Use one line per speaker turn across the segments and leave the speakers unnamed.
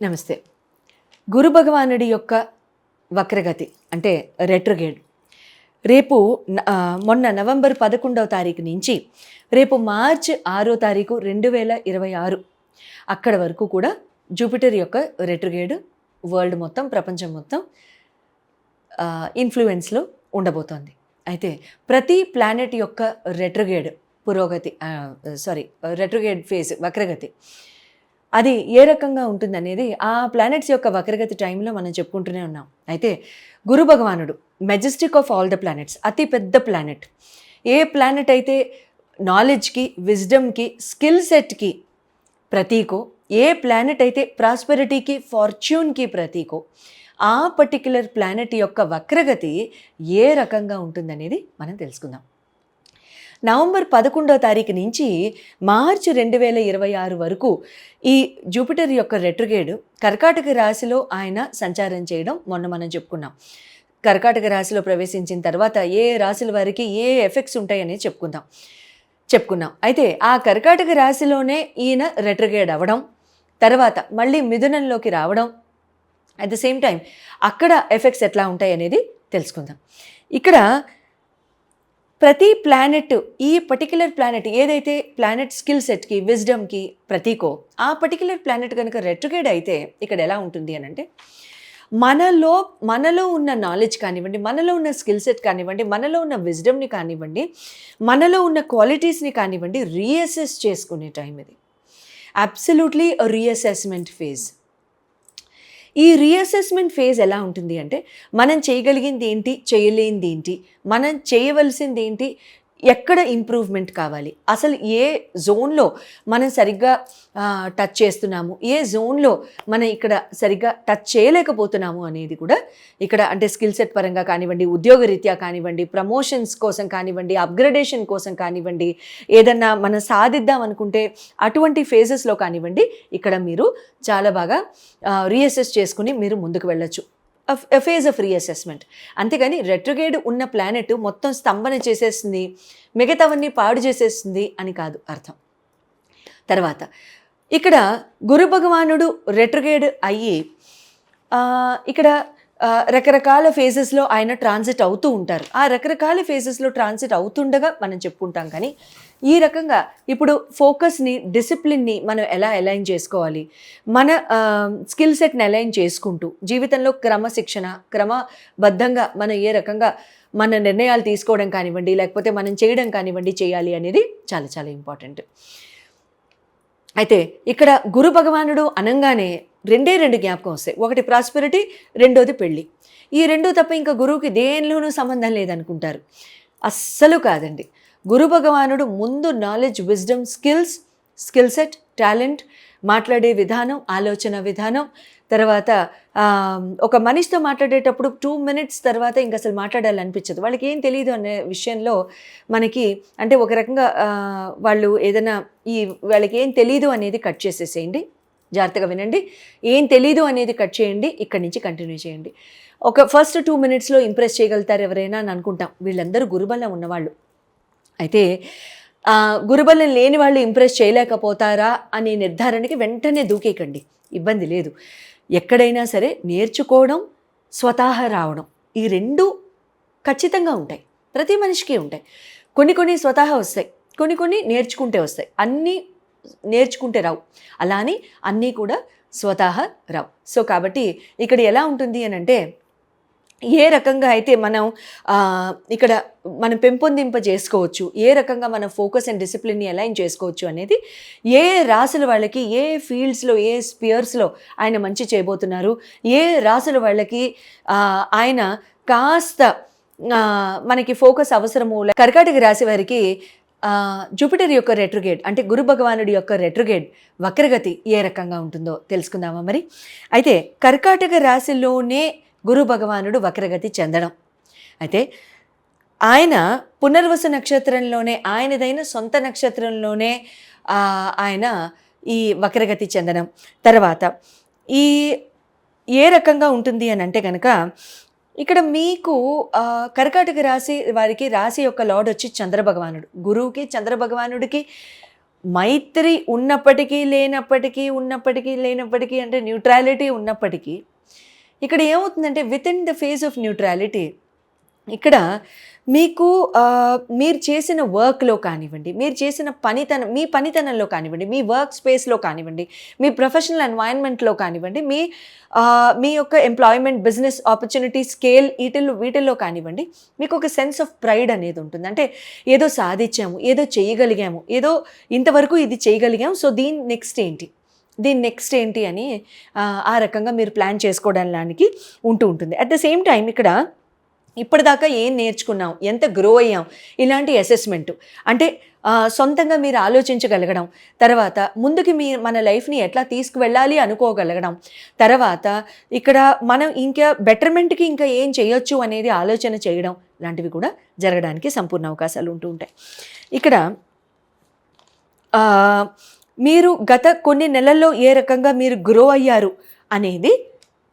నమస్తే. గురు భగవానుడి యొక్క వక్రగతి అంటే రెట్రగేడ్ రేపు మొన్న నవంబర్ పదకొండవ తారీఖు నుంచి రేపు మార్చ్ ఆరో తారీఖు రెండు వేల ఇరవై ఆరు. అక్కడ వరకు కూడా జూపిటర్ యొక్క రెట్రగేడ్ వరల్డ్ మొత్తం ప్రపంచం మొత్తం ఇన్ఫ్లుయెన్స్లో ఉండబోతోంది. అయితే ప్రతి ప్లానెట్ యొక్క రెట్రగేడ్ పురోగతి సారీ రెట్రగేడ్ ఫేజ్ వక్రగతి అది ఏ రకంగా ఉంటుందనేది ఆ ప్లానెట్స్ యొక్క వక్రగతి టైంలో మనం చెప్పుకుంటూనే ఉన్నాం. అయితే గురు భగవానుడు majestic of all the planets అతి పెద్ద ప్లానెట్ ఏ ప్లానెట్ అయితే నాలెడ్జ్కి విజ్డమ్కి స్కిల్ సెట్కి ప్రతీకో ఏ ప్లానెట్ అయితే ప్రాస్పెరిటీకి ఫార్చ్యూన్కి ప్రతీకో ఆ పర్టిక్యులర్ ప్లానెట్ యొక్క వక్రగతి ఏ రకంగా ఉంటుందనేది మనం తెలుసుకుందాం. నవంబర్ పదకొండో తారీఖు నుంచి మార్చి రెండు వేల ఇరవై ఆరు వరకు ఈ జూపిటర్ యొక్క రెట్రగేడ్ కర్కాటక రాశిలో ఆయన సంచారం చేయడం మొన్న మనం చెప్పుకున్నాం. కర్కాటక రాశిలో ప్రవేశించిన తర్వాత ఏ రాశుల వారికి ఏ ఎఫెక్ట్స్ ఉంటాయనేది చెప్పుకుందాం. చెప్పుకున్నాం. అయితే ఆ కర్కాటక రాశిలోనే ఈయన రెట్రగేడ్ అవ్వడం తర్వాత మళ్ళీ మిథునంలోకి రావడం అట్ ద సేమ్ టైం అక్కడ ఎఫెక్ట్స్ ఎట్లా ఉంటాయి అనేది తెలుసుకుందాం. ఇక్కడ ప్రతి ప్లానెట్ ఈ పర్టికులర్ ప్లానెట్ ఏదైతే ప్లానెట్ స్కిల్ సెట్కి విజ్డమ్కి ప్రతీకో ఆ పర్టికులర్ ప్లానెట్ కనుక రెట్రగేడ్ అయితే ఇక్కడ ఎలా ఉంటుంది అని అంటే మనలో మనలో ఉన్న నాలెడ్జ్ కానివ్వండి మనలో ఉన్న స్కిల్ సెట్ కానివ్వండి మనలో ఉన్న విజ్డమ్ని కానివ్వండి మనలో ఉన్న క్వాలిటీస్ని కానివ్వండి రీఅసెస్ చేసుకునే టైం ఇది. అబ్సల్యూట్లీ రీఅసెస్మెంట్ ఫేజ్ ఈ రీఅసెస్మెంట్ ఫేజ్ ఎలా ఉంటుంది అంటే మనం చేయగలిగింది ఏంటి చేయలేనిది ఏంటి మనం చేయవలసింది ఏంటి ఎక్కడ ఇంప్రూవ్మెంట్ కావాలి? అసలు ఏ జోన్లో మనం సరిగ్గా టచ్ చేస్తున్నాము? ఏ జోన్లో మనం ఇక్కడ సరిగ్గా టచ్ చేయలేకపోతున్నాము అనేది కూడా ఇక్కడ అంటే స్కిల్ సెట్ పరంగా కానివ్వండి ఉద్యోగరీత్యా కానివ్వండి ప్రమోషన్స్ కోసం కానివ్వండి అప్గ్రేడేషన్ కోసం కానివ్వండి ఏదన్నా మనం సాధిద్దాం అనుకుంటే అటువంటి ఫేజెస్లో కానివ్వండి ఇక్కడ మీరు చాలా బాగా రీఅసెస్ చేసుకుని మీరు ముందుకు వెళ్ళచ్చు. ఫేజ్ ఆఫ్ రీఅసెస్మెంట్ అంతేగాని రెట్రగేడ్ ఉన్న ప్లానెట్ మొత్తం స్తంభన చేసేస్తుంది మిగతావన్నీ పాడు చేసేస్తుంది అని కాదు అర్థం. తర్వాత ఇక్కడ గురు భగవానుడు రెట్రగేడ్ అయ్యి ఇక్కడ రకరకాల ఫేజెస్లో ఆయన ట్రాన్సిట్ అవుతూ ఉంటారు. ఆ రకరకాల ఫేజెస్లో ట్రాన్సిట్ అవుతుండగా మనం చెప్పుకుంటాం కానీ ఈ రకంగా ఇప్పుడు ఫోకస్ని డిసిప్లిన్ని మనం ఎలా అలైన్ చేసుకోవాలి? మన స్కిల్ సెట్ని అలైన్ చేసుకుంటూ జీవితంలో క్రమశిక్షణ క్రమబద్ధంగా మనం ఏ రకంగా మన నిర్ణయాలు తీసుకోవడం కానివ్వండి లేకపోతే మనం చేయడం కానివ్వండి చేయాలి అనేది చాలా చాలా ఇంపార్టెంట్ అయితే ఇక్కడ గురు భగవానుడు అనంగానే రెండే రెండు జ్ఞాపకం వస్తాయి. ఒకటి ప్రాస్పెరిటీ రెండోది పెళ్ళి ఈ రెండు తప్ప ఇంకా గురువుకి దేనిలోనూ సంబంధం లేదనుకుంటారు. అస్సలు కాదండి. గురు భగవానుడు ముందు knowledge wisdom skills skill set talent మాట్లాడే విధానం ఆలోచన విధానం తర్వాత ఒక మనిషితో మాట్లాడేటప్పుడు టూ మినిట్స్ తర్వాత ఇంకా అసలు మాట్లాడాలనిపించదు. వాళ్ళకి ఏం తెలియదు అనే విషయంలో మనకి అంటే ఒక రకంగా వాళ్ళు ఏదైనా ఈ వాళ్ళకి ఏం తెలియదు అనేది కట్ చేసేసేయండి. జాగ్రత్తగా వినండి. ఏం తెలీదు అనేది కట్ చేయండి. ఇక్కడి నుంచి కంటిన్యూ చేయండి. ఒక ఫస్ట్ టూ మినిట్స్లో ఇంప్రెస్ చేయగలుగుతారు ఎవరైనా అని అనుకుంటాం. వీళ్ళందరూ గురుబలం ఉన్నవాళ్ళు. అయితే గురుబలం లేని వాళ్ళు ఇంప్రెస్ చేయలేకపోతారా అనే నిర్ధారణకి వెంటనే దూకేకండి ఇబ్బంది లేదు. ఎక్కడైనా సరే నేర్చుకోవడం స్వతహా రావడం ఈ రెండు ఖచ్చితంగా ఉంటాయి. ప్రతి మనిషికి ఉంటాయి. కొన్ని కొన్ని స్వతహా వస్తాయి. కొన్ని కొన్ని నేర్చుకుంటే వస్తాయి. అన్నీ నేర్చుకుంటే రావు. అలా అని అన్నీ కూడా స్వతహా రావు. సో కాబట్టి ఇక్కడ ఎలా ఉంటుంది అని అంటే ఏ రకంగా అయితే మనం ఇక్కడ మనం పెంపొందింప చేసుకోవచ్చు ఏ రకంగా మనం ఫోకస్ అండ్ డిసిప్లిన్ని అలైన్ చేసుకోవచ్చు అనేది ఏ రాసుల వాళ్ళకి ఏ ఫీల్డ్స్లో ఏ స్పియర్స్లో ఆయన మంచి చేయబోతున్నారు ఏ రాసుల వాళ్ళకి ఆయన కాస్త మనకి ఫోకస్ అవసరము కర్కాటక రాశి వారికి జూపిటర్ యొక్క రెట్రుగేడ్ అంటే గురు భగవానుడి యొక్క రెట్రుగేడ్ వక్రగతి ఏ రకంగా ఉంటుందో తెలుసుకుందామా మరి? అయితే కర్కాటక రాశిలోనే గురు భగవానుడు వక్రగతి చెందడం. అయితే ఆయన పునర్వసు నక్షత్రంలోనే ఆయనదైన సొంత నక్షత్రంలోనే ఆయన ఈ వక్రగతి చెందడం. తర్వాత ఈ ఏ రకంగా ఉంటుంది అని అంటే కనుక ఇక్కడ మీకు కర్కాటక రాశి వారికి రాశి యొక్క లార్డ్ వచ్చి చంద్రభగవానుడు. గురువుకి చంద్రభగవానుడికి మైత్రి ఉన్నప్పటికీ లేనప్పటికీ ఉన్నప్పటికీ లేనప్పటికీ అంటే న్యూట్రాలిటీ ఉన్నప్పటికీ ఇక్కడ ఏమవుతుందంటే within the phase of neutrality ఇక్కడ మీకు మీరు చేసిన వర్క్లో కానివ్వండి మీరు చేసిన పనితనం మీ పనితనంలో కానివ్వండి మీ వర్క్ స్పేస్లో కానివ్వండి మీ ప్రొఫెషనల్ ఎన్వైరన్మెంట్లో కానివ్వండి మీ మీ యొక్క ఎంప్లాయ్మెంట్ బిజినెస్ ఆపర్చునిటీ స్కేల్ వీటిల్లో వీటిల్లో కానివ్వండి మీకు ఒక సెన్స్ ఆఫ్ ప్రైడ్ అనేది ఉంటుంది. అంటే ఏదో సాధించాము ఏదో చేయగలిగాము ఏదో ఇంతవరకు ఇది చేయగలిగాము. సో దీని నెక్స్ట్ ఏంటి? దీని నెక్స్ట్ ఏంటి అని ఆ, ఆ రకంగా మీరు ప్లాన్ చేసుకోవడానికి ఉంటూ ఉంటుంది. అట్ ద సేమ్ టైం ఇక్కడ ఇప్పటిదాకా ఏం నేర్చుకున్నాం? ఎంత గ్రో అయ్యాం? ఇలాంటి అసెస్మెంట్ అంటే సొంతంగా మీరు ఆలోచించగలగడం. తర్వాత ముందుకి మీ మన లైఫ్ని ఎట్లా తీసుకువెళ్ళాలి అనుకోగలగడం. తర్వాత ఇక్కడ మనం ఇంకా బెటర్మెంట్కి ఇంకా ఏం చేయొచ్చు అనేది ఆలోచన చేయడం లాంటివి కూడా జరగడానికి సంపూర్ణ అవకాశాలు ఉంటూ ఉంటాయి. ఇక్కడ మీరు గత కొన్ని నెలల్లో ఏ రకంగా మీరు గ్రో అయ్యారు అనేది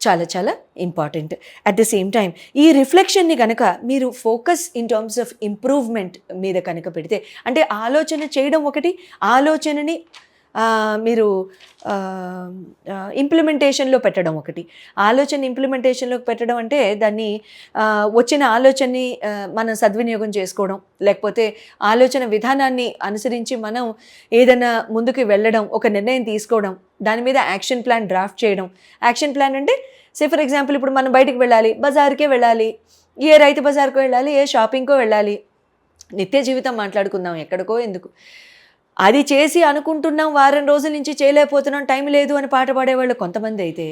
చాలా చాలా important at the same time ఈ రిఫ్లెక్షన్ని కనుక మీరు focus in terms of improvement మీద కనుక పెడితే అంటే ఆలోచన చేయడం ఒకటి ఆలోచనని మీరు ఇంప్లిమెంటేషన్లో పెట్టడం ఒకటి. ఆలోచన ఇంప్లిమెంటేషన్లో పెట్టడం అంటే దాన్ని వచ్చిన ఆలోచనని మనం సద్వినియోగం చేసుకోవడం. లేకపోతే ఆలోచన విధానాన్ని అనుసరించి మనం ఏదైనా ముందుకు వెళ్ళడం ఒక నిర్ణయం తీసుకోవడం. దాని మీద యాక్షన్ ప్లాన్ డ్రాఫ్ట్ చేయడం. యాక్షన్ ప్లాన్ అంటే సే ఫర్ ఎగ్జాంపుల్ ఇప్పుడు మనం బయటికి వెళ్ళాలి బజార్కే వెళ్ళాలి ఏ రైతు బజార్కో వెళ్ళాలి ఏ షాపింగ్కో వెళ్ళాలి. నిత్య జీవితం మాట్లాడుకుందాం ఎక్కడికో ఎందుకు? అది చేసి అనుకుంటున్నాం వారం రోజుల నుంచి చేయలేకపోతున్నాం టైం లేదు అని పాట పాడేవాళ్ళు కొంతమంది అయితే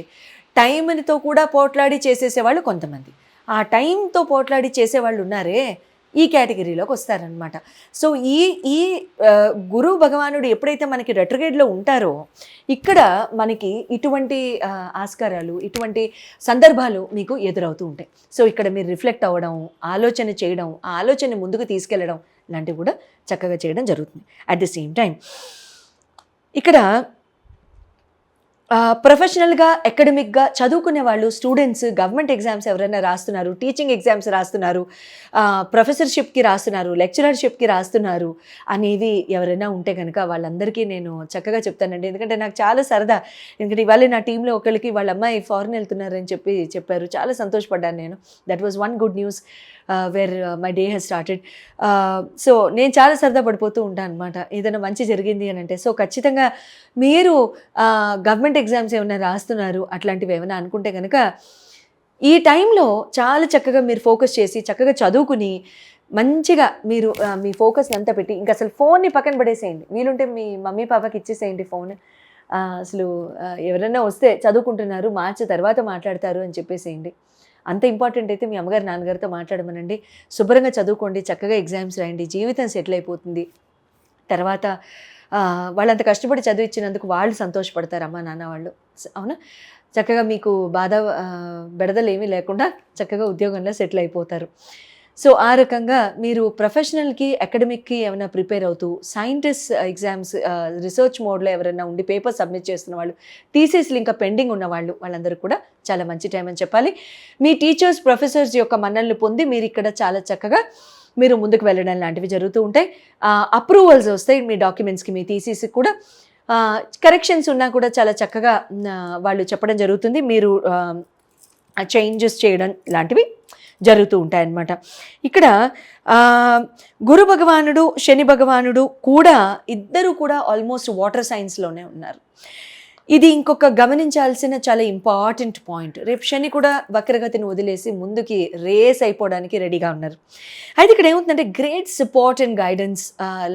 టైంతో కూడా పోట్లాడి చేసేసేవాళ్ళు కొంతమంది. ఆ టైంతో పోట్లాడి చేసేవాళ్ళు ఉన్నారే ఈ కేటగిరీలోకి వస్తారనమాట. సో ఈ ఈ గురువు గురు భగవానుడు ఎప్పుడైతే మనకి రెట్రగేడ్లో ఉంటారో ఇక్కడ మనకి ఇటువంటి ఆస్కారాలు ఇటువంటి సందర్భాలు మీకు ఎదురవుతూ ఉంటాయి. సో ఇక్కడ మీరు రిఫ్లెక్ట్ అవ్వడం ఆలోచన చేయడం ఆ ఆలోచన ముందుకు తీసుకెళ్ళడం లాంటివి కూడా చక్కగా చేయడం జరుగుతుంది. అట్ ది సేమ్ టైం ఇక్కడ ప్రొఫెషనల్గా అకాడమిక్గా చదువుకునే వాళ్ళు స్టూడెంట్స్ గవర్నమెంట్ ఎగ్జామ్స్ ఎవరైనా రాస్తున్నారు టీచింగ్ ఎగ్జామ్స్ రాస్తున్నారు ప్రొఫెసర్షిప్కి రాస్తున్నారు లెక్చరర్షిప్కి రాస్తున్నారు అనేవి ఎవరైనా ఉంటే కనుక వాళ్ళందరికీ నేను చక్కగా చెప్తానండి. ఎందుకంటే నాకు చాలా సరదా. ఎందుకంటే ఇవాళ నా టీంలో ఒకరికి వాళ్ళ అమ్మాయి ఫారెన్ వెళ్తున్నారని చెప్పి చెప్పారు. చాలా సంతోషపడ్డాను నేను. That was one good news where my day has started so నేను చాలా సరదా పడిపోతూ ఉంటాను అనమాట ఏదైనా మంచి జరిగింది అని అంటే సో ఖచ్చితంగా మీరు uh, గవర్నమెంట్ ఎగ్జామ్స్ ఏమైనా రాస్తున్నారు అట్లాంటివి ఏమైనా అనుకుంటే కనుక ఈ టైంలో చాలా చక్కగా మీరు ఫోకస్ చేసి చక్కగా చదువుకుని మంచిగా మీరు uh, మీ ఫోకస్ని అంతా పెట్టి ఇంకా అసలు ఫోన్ని పక్కన పడేసేయండి. వీలుంటే మీ మమ్మీ పాపకి ఇచ్చేసేయండి ఫోన్ uh, అసలు ఎవరైనా వస్తే చదువుకుంటున్నారు మార్చి తర్వాత మాట్లాడతారు అని చెప్పేసేయండి. అంత ఇంపార్టెంట్ అయితే మీ అమ్మగారు నాన్నగారితో మాట్లాడమనండి. శుభ్రంగా చదువుకోండి చక్కగా ఎగ్జామ్స్ రాయండి జీవితం సెటిల్ అయిపోతుంది. తర్వాత వాళ్ళంత కష్టపడి చదివించినందుకు వాళ్ళు సంతోషపడతారు అమ్మ నాన్న వాళ్ళు. అవునా? చక్కగా మీకు బాధ బెడదలు ఏమీ లేకుండా చక్కగా ఉద్యోగంలో సెటిల్ అయిపోతారు. సో ఆ రకంగా మీరు ప్రొఫెషనల్కి అకాడమిక్కి ఏమైనా ప్రిపేర్ అవుతూ సైంటిస్ట్ ఎగ్జామ్స్ రీసెర్చ్ మోడ్లో ఎవరైనా ఉండి పేపర్ సబ్మిట్ చేస్తున్న వాళ్ళు థీసెస్లు ఇంకా పెండింగ్ ఉన్న వాళ్ళు వాళ్ళందరూ కూడా చాలా మంచి టైం అని చెప్పాలి. మీ టీచర్స్ ప్రొఫెసర్స్ యొక్క మన్ననలు పొంది మీరు ఇక్కడ చాలా చక్కగా మీరు ముందుకు వెళ్ళడం లాంటివి జరుగుతూ ఉంటాయి. అప్రూవల్స్ వస్తాయి మీ డాక్యుమెంట్స్కి మీ థీసీస్కి కూడా. కరెక్షన్స్ ఉన్నా కూడా చాలా చక్కగా వాళ్ళు చెప్పడం జరుగుతుంది. మీరు చేంజెస్ చేయడం లాంటివి జరుగుతూ ఉంటాయన్నమాట. ఇక్కడ గురు భగవానుడు శని భగవానుడు కూడా ఇద్దరు కూడా ఆల్మోస్ట్ వాటర్ సైన్స్లోనే ఉన్నారు. ఇది ఇంకొక గమనించాల్సిన చాలా ఇంపార్టెంట్ పాయింట్. రేపు శని కూడా వక్రగతిని వదిలేసి ముందుకి రేస్ అయిపోవడానికి రెడీగా ఉన్నారు. అయితే ఇక్కడ ఏమవుతుందంటే గ్రేట్ సపోర్ట్ అండ్ గైడెన్స్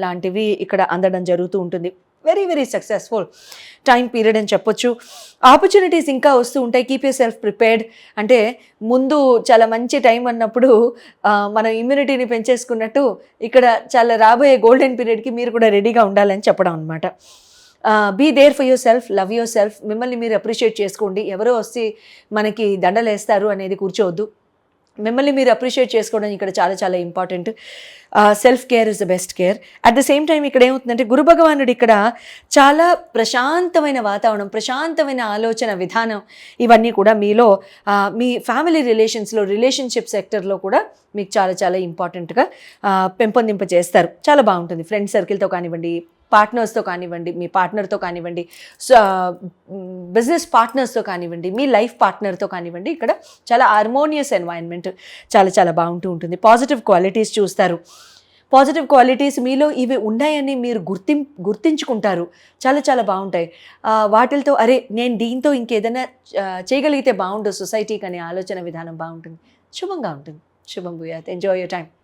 లాంటివి ఇక్కడ అందడం జరుగుతూ ఉంటుంది. Very very successful time period అని చెప్పొచ్చు. ఆపర్చునిటీస్ ఇంకా వస్తూ ఉంటాయి. కీప్ యూర్ సెల్ఫ్ ప్రిపేర్డ్ అంటే ముందు చాలా మంచి టైం అన్నప్పుడు మనం ఇమ్యూనిటీని పెంచేసుకున్నట్టు ఇక్కడ చాలా రాబోయే గోల్డెన్ పీరియడ్కి మీరు కూడా రెడీగా ఉండాలని చెప్పడం అనమాట be there for yourself love yourself మిమ్మల్ని మీరు అప్రిషియేట్ చేసుకోండి. ఎవరో వస్తే మనకి దండలేస్తారు అనేది కూర్చోవద్దు. మిమ్మల్ని మీరు అప్రిషియేట్ చేసుకోవడం ఇక్కడ చాలా చాలా important self care is the best care at the same time ఇక్కడ ఏమవుతుందంటే గురు భగవానుడు ఇక్కడ చాలా ప్రశాంతమైన వాతావరణం ప్రశాంతమైన ఆలోచన విధానం ఇవన్నీ కూడా మీలో మీ ఫ్యామిలీ రిలేషన్స్లో రిలేషన్షిప్ సెక్టర్లో కూడా మీకు చాలా చాలా ఇంపార్టెంట్గా పెంపొందింప చేస్తారు చాలా బాగుంటుంది. ఫ్రెండ్ సర్కిల్తో కానివ్వండి పార్ట్నర్స్తో కానివ్వండి మీ పార్ట్నర్తో కానివ్వండి బిజినెస్ పార్ట్నర్స్తో కానివ్వండి మీ లైఫ్ పార్ట్నర్తో కానివ్వండి ఇక్కడ చాలా హార్మోనియస్ ఎన్వైరన్మెంట్ చాలా చాలా బాగుంటూ ఉంటుంది. పాజిటివ్ క్వాలిటీస్ చూస్తారు. పాజిటివ్ క్వాలిటీస్ మీలో ఇవి ఉన్నాయని మీరు గుర్తిం గుర్తించుకుంటారు. చాలా చాలా బాగుంటాయి. వాటిలతో వాటితో అరే నేను దీంతో ఇంకేదైనా చేయగలిగితే బాగుండు సొసైటీకి అనే ఆలోచన విధానం బాగుంటుంది. శుభంగా ఉంటుంది. శుభం భూయాత్. Enjoy your time